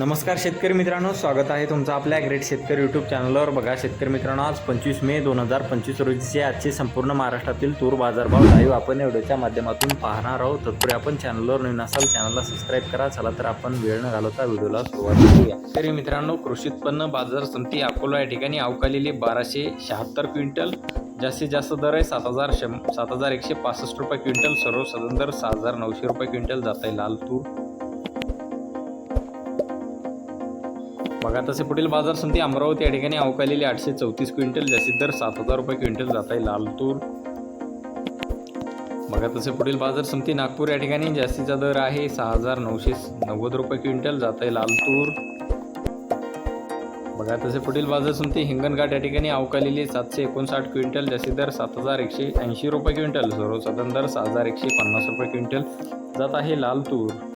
नमस्कार शेतकरी मित्रांनो स्वागत आहे तुमचं आपल्या ग्रेट शेतकरी यूट्यूब चॅनलवर बघा शेतकरी मित्रांनो आज पंचवीस मे दोन हजार पंचवीस रोजीचे आजचे संपूर्ण महाराष्ट्रातील तूर बाजारभाव लाईव्ह आपण व्हिडिओच्या माध्यमातून पाहणार आहोत. तत्पूर्वी आपण चॅनलवर नवीन असाल चॅनलला सबस्क्राईब करा. चला तर आपण वेळ न घालवता व्हिडिओला सुरुवात करूया. शेतकरी मित्रांनो कृषी उत्पन्न बाजार समिती अकोला या ठिकाणी अवकालेली बाराशे शहात्तर क्विंटल. जास्तीत जास्त दर आहे सात हजार शं सात हजार एकशे पासष्ट रुपये क्विंटल. सर्वसाधारण दर सहा हजार नऊशे रुपये क्विंटल जात आहे लाल तूर. बघा तसे पुढील बाजार समिती अमरावती या ठिकाणी अवकालेली आठशे चौतीस क्विंटल जास्तीत दर सात हजार रुपये क्विंटल जात आहे लाल तूर बघा तसे पुढील बाजार समिती नागपूर या ठिकाणी जास्तीचा दर आहे सहा हजार नऊशे नव्वद रुपये क्विंटल जात आहे लाल तूर बघा तसे पुढील बाजार समिती हिंगणघाट या ठिकाणी अवकालेली सातशे एकोणसाठ क्विंटल जास्तीत दर सात हजार एकशे ऐंशी रुपये क्विंटल सर्वसाधारण दर सहा हजार एकशे पन्नास रुपये क्विंटल जात आहे लाल तूर